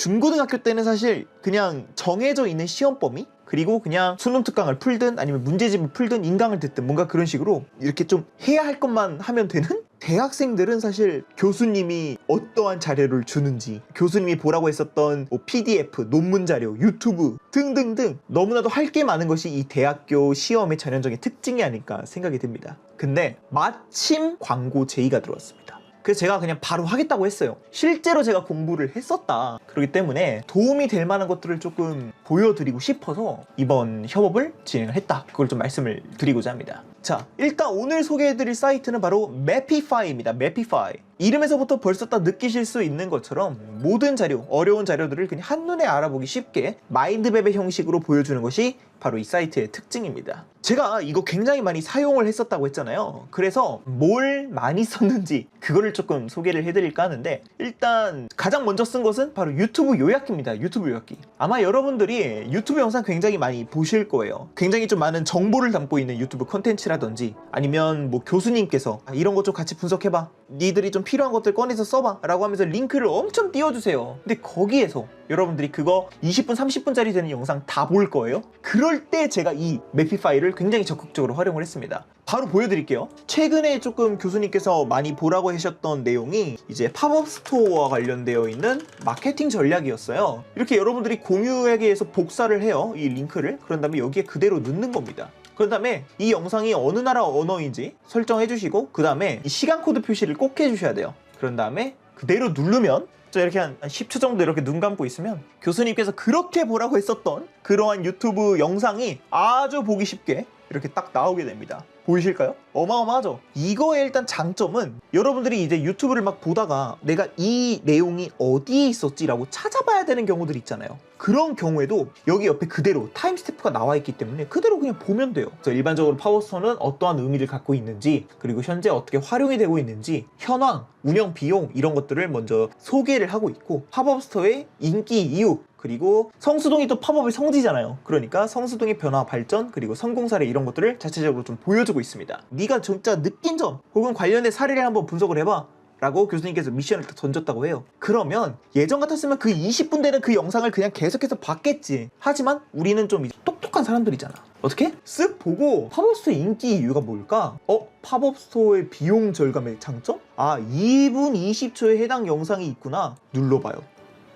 중고등학교 때는 사실 그냥 정해져 있는 시험 범위 그리고 그냥 수능 특강을 풀든 아니면 문제집을 풀든 인강을 듣든 뭔가 그런 식으로 이렇게 좀 해야 할 것만 하면 되는 대학생들은 사실 교수님이 어떠한 자료를 주는지 교수님이 보라고 했었던 뭐 PDF, 논문 자료, 유튜브 등등등 너무나도 할 게 많은 것이 이 대학교 시험의 전형적인 특징이 아닐까 생각이 듭니다. 근데 마침 광고 제의가 들어왔습니다. 그래서 제가 그냥 바로 하겠다고 했어요. 실제로 제가 공부를 했었다. 그렇기 때문에 도움이 될 만한 것들을 조금 보여드리고 싶어서 이번 협업을 진행을 했다. 그걸 좀 말씀을 드리고자 합니다. 자, 일단 오늘 소개해드릴 사이트는 바로 Mapify입니다. Mapify. 이름에서부터 벌써 딱 느끼실 수 있는 것처럼 모든 자료, 어려운 자료들을 그냥 한눈에 알아보기 쉽게 마인드맵의 형식으로 보여주는 것이 바로 이 사이트의 특징입니다. 제가 이거 굉장히 많이 사용을 했었다고 했잖아요. 그래서 뭘 많이 썼는지 그거를 조금 소개를 해드릴까 하는데 일단 가장 먼저 쓴 것은 바로 유튜브 요약기입니다. 유튜브 요약기. 아마 여러분들이 유튜브 영상 굉장히 많이 보실 거예요. 굉장히 좀 많은 정보를 담고 있는 유튜브 컨텐츠 라든지 아니면 뭐 교수님께서 아, 이런 것 좀 같이 분석해봐. 니들이 좀 필요한 것들 꺼내서 써봐. 라고 하면서 링크를 엄청 띄워주세요. 근데 거기에서 여러분들이 그거 20분, 30분짜리 되는 영상 다 볼 거예요. 그럴 때 제가 이 매피 파일을 굉장히 적극적으로 활용을 했습니다. 바로 보여드릴게요. 최근에 조금 교수님께서 많이 보라고 하셨던 내용이 이제 팝업 스토어와 관련되어 있는 마케팅 전략이었어요. 이렇게 여러분들이 공유에게에서 복사를 해요. 이 링크를. 그런 다음에 여기에 그대로 넣는 겁니다. 그런 다음에 이 영상이 어느 나라 언어인지 설정해 주시고 그 다음에 시간 코드 표시를 꼭 해주셔야 돼요. 그런 다음에 그대로 누르면 저 이렇게 한 10초 정도 이렇게 눈 감고 있으면 교수님께서 그렇게 보라고 했었던 그러한 유튜브 영상이 아주 보기 쉽게 이렇게 딱 나오게 됩니다. 보이실까요? 어마어마하죠? 이거의 일단 장점은 여러분들이 이제 유튜브를 막 보다가 내가 이 내용이 어디에 있었지라고 찾아봐야 되는 경우들 있잖아요. 그런 경우에도 여기 옆에 그대로 타임스태프가 나와 있기 때문에 그대로 그냥 보면 돼요. 그래서 일반적으로 파워스토어는 어떠한 의미를 갖고 있는지 그리고 현재 어떻게 활용이 되고 있는지 현황, 운영 비용 이런 것들을 먼저 소개를 하고 있고 팝업스토어의 인기 이유 그리고 성수동이 또 팝업의 성지잖아요. 그러니까 성수동의 변화 발전 그리고 성공 사례 이런 것들을 자체적으로 좀 보여주고 있습니다. 네가 진짜 느낀 점 혹은 관련된 사례를 한번 분석을 해봐. 라고 교수님께서 미션을 딱 던졌다고 해요. 그러면 예전 같았으면 그 20분 되는 그 영상을 그냥 계속해서 봤겠지. 하지만 우리는 좀 똑똑한 사람들이잖아. 어떻게? 쓱 보고 팝업스토어 인기 이유가 뭘까? 어? 팝업스토어의 비용 절감의 장점? 아 2분 20초에 해당 영상이 있구나. 눌러봐요.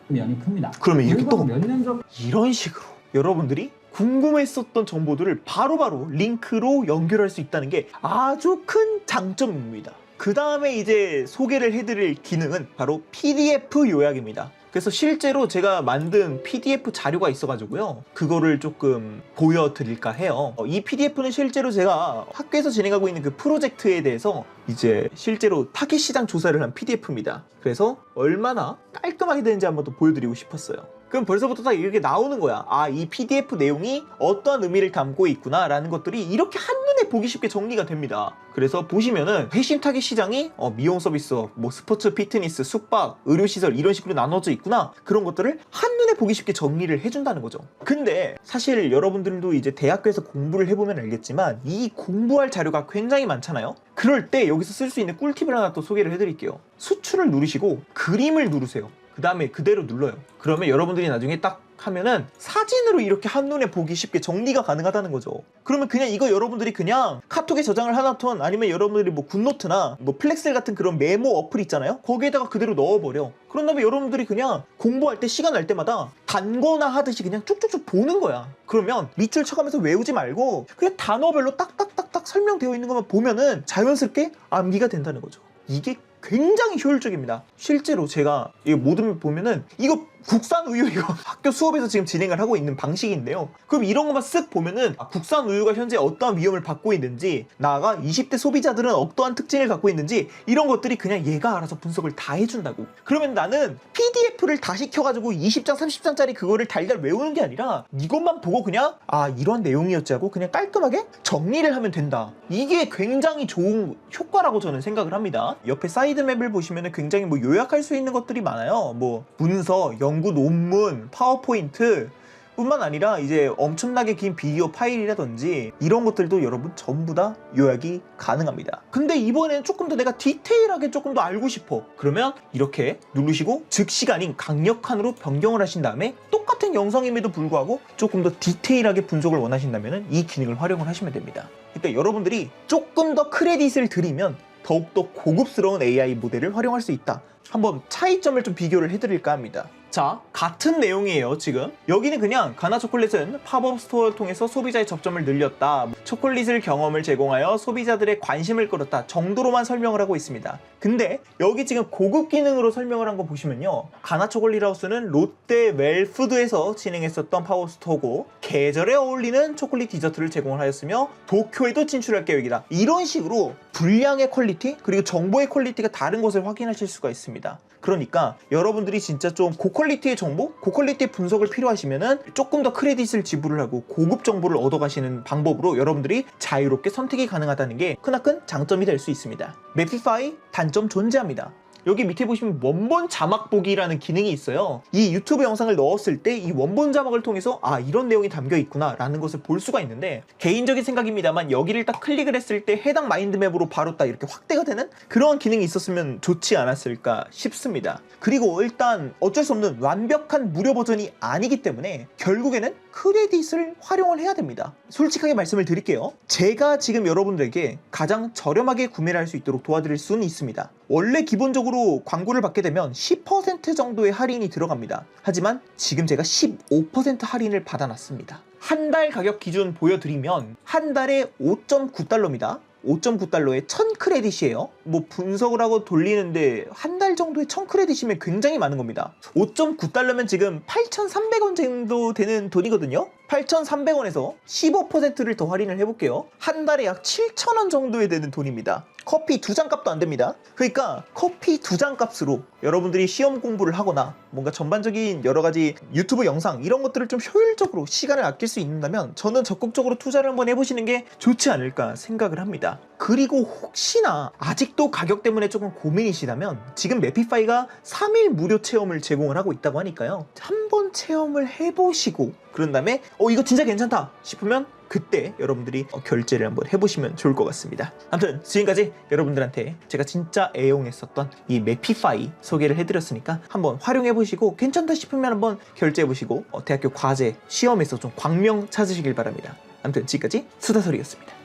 면이 큽니다. 그러면 이렇게 또 몇년 전 이런 식으로 여러분들이 궁금했었던 정보들을 바로바로 링크로 연결할 수 있다는 게 아주 큰 장점입니다. 그 다음에 이제 소개를 해드릴 기능은 바로 PDF 요약입니다. 그래서 실제로 제가 만든 PDF 자료가 있어가지고요. 그거를 조금 보여드릴까 해요. 어, 이 PDF는 실제로 제가 학교에서 진행하고 있는 그 프로젝트에 대해서 이제 실제로 타겟 시장 조사를 한 PDF입니다. 그래서 얼마나 깔끔하게 되는지 한번 더 보여드리고 싶었어요. 그럼 벌써부터 딱 이렇게 나오는 거야. 아, 이 PDF 내용이 어떠한 의미를 담고 있구나 라는 것들이 이렇게 한눈에 보기 쉽게 정리가 됩니다. 그래서 보시면은 회심 타겟 시장이 어, 미용 서비스, 뭐 스포츠 피트니스, 숙박, 의료시설 이런 식으로 나눠져 있구나. 그런 것들을 한눈에 보기 쉽게 정리를 해준다는 거죠. 근데 사실 여러분들도 이제 대학교에서 공부를 해보면 알겠지만 이 공부할 자료가 굉장히 많잖아요. 그럴 때 여기서 쓸 수 있는 꿀팁을 하나 또 소개를 해드릴게요. 수출을 누르시고 그림을 누르세요. 그 다음에 그대로 눌러요. 그러면 여러분들이 나중에 딱 하면은 사진으로 이렇게 한눈에 보기 쉽게 정리가 가능하다는 거죠. 그러면 그냥 이거 여러분들이 그냥 카톡에 저장을 하나톤 아니면 여러분들이 뭐 굿노트나 뭐 플렉셀 같은 그런 메모 어플 있잖아요. 거기에다가 그대로 넣어버려. 그런 다음에 여러분들이 그냥 공부할 때 시간 날 때마다 단거나 하듯이 그냥 쭉쭉쭉 보는 거야. 그러면 밑줄 쳐가면서 외우지 말고 그냥 단어별로 딱딱딱딱 설명되어 있는 것만 보면은 자연스럽게 암기가 된다는 거죠. 이게 굉장히 효율적입니다. 실제로 제가 이 모든 보면은 이거 국산 우유 이거 학교 수업에서 지금 진행을 하고 있는 방식인데요. 그럼 이런 것만 쓱 보면은 아, 국산 우유가 현재 어떠한 위험을 받고 있는지 나아가 20대 소비자들은 어떠한 특징을 갖고 있는지 이런 것들이 그냥 얘가 알아서 분석을 다 해준다고. 그러면 나는 PDF를 다 시 켜가지고 20장 30장짜리 그거를 달달 외우는 게 아니라 이것만 보고 그냥 아 이런 내용이었지 하고 그냥 깔끔하게 정리를 하면 된다. 이게 굉장히 좋은 효과라고 저는 생각을 합니다. 옆에 사이드맵을 보시면은 굉장히 뭐 요약할 수 있는 것들이 많아요. 뭐 문서, 연구 논문, 파워포인트 뿐만 아니라 이제 엄청나게 긴 비디오 파일이라든지 이런 것들도 여러분 전부 다 요약이 가능합니다. 근데 이번에는 조금 더 내가 디테일하게 조금 더 알고 싶어. 그러면 이렇게 누르시고 즉시가 아닌 강력한으로 변경을 하신 다음에 똑같은 영상임에도 불구하고 조금 더 디테일하게 분석을 원하신다면 이 기능을 활용을 하시면 됩니다. 그러니까 여러분들이 조금 더 크레딧을 드리면 더욱더 고급스러운 AI 모델을 활용할 수 있다. 한번 차이점을 좀 비교를 해드릴까 합니다. 자, 같은 내용이에요, 지금. 여기는 그냥 가나 초콜릿은 팝업 스토어를 통해서 소비자의 접점을 늘렸다. 초콜릿을 경험을 제공하여 소비자들의 관심을 끌었다. 정도로만 설명을 하고 있습니다. 근데 여기 지금 고급 기능으로 설명을 한 거 보시면요. 가나 초콜릿 하우스는 롯데 웰푸드에서 진행했었던 팝업 스토어고 계절에 어울리는 초콜릿 디저트를 제공을 하였으며 도쿄에도 진출할 계획이다. 이런 식으로 분량의 퀄리티 그리고 정보의 퀄리티가 다른 것을 확인하실 수가 있습니다. 그러니까 여러분들이 진짜 좀 고퀄리티의 정보, 고퀄리티의 분석을 필요하시면은 조금 더 크레딧을 지불을 하고 고급 정보를 얻어가시는 방법으로 여러분들이 자유롭게 선택이 가능하다는 게 크나큰 장점이 될 수 있습니다. 맵피파이 단점 존재합니다. 여기 밑에 보시면 원본 자막 보기라는 기능이 있어요. 이 유튜브 영상을 넣었을 때 이 원본 자막을 통해서 아 이런 내용이 담겨 있구나 라는 것을 볼 수가 있는데 개인적인 생각입니다만 여기를 딱 클릭을 했을 때 해당 마인드맵으로 바로 딱 이렇게 확대가 되는 그런 기능이 있었으면 좋지 않았을까 싶습니다. 그리고 일단 어쩔 수 없는 완벽한 무료 버전이 아니기 때문에 결국에는 크레딧을 활용을 해야 됩니다. 솔직하게 말씀을 드릴게요. 제가 지금 여러분들에게 가장 저렴하게 구매를 할 수 있도록 도와드릴 수는 있습니다. 원래 기본적으로 광고를 받게 되면 10% 정도의 할인이 들어갑니다. 하지만 지금 제가 15% 할인을 받아놨습니다. 한 달 가격 기준 보여드리면 한 달에 5.9달러입니다. 5.9달러에 1000크레딧이에요. 뭐 분석을 하고 돌리는데 한 달 정도에 1000크레딧이면 굉장히 많은 겁니다. 5.9달러면 지금 8,300원 정도 되는 돈이거든요. 8,300원에서 15%를 더 할인을 해볼게요. 한 달에 약 7,000원 정도에 되는 돈입니다. 커피 두 잔 값도 안 됩니다. 그러니까 커피 두 잔 값으로 여러분들이 시험 공부를 하거나 뭔가 전반적인 여러 가지 유튜브 영상 이런 것들을 좀 효율적으로 시간을 아낄 수 있다면 저는 적극적으로 투자를 한번 해보시는 게 좋지 않을까 생각을 합니다. 그리고 혹시나 아직도 가격 때문에 조금 고민이시다면 지금 매피파이가 3일 무료 체험을 제공을 하고 있다고 하니까요. 한번 체험을 해보시고 그런 다음에 어 이거 진짜 괜찮다 싶으면 그때 여러분들이 어, 결제를 한번 해보시면 좋을 것 같습니다. 아무튼 지금까지 여러분들한테 제가 진짜 애용했었던 이 매피파이 소개를 해드렸으니까 한번 활용해보시고 괜찮다 싶으면 한번 결제해보시고 어, 대학교 과제 시험에서 좀 광명 찾으시길 바랍니다. 아무튼 지금까지 수다소리였습니다.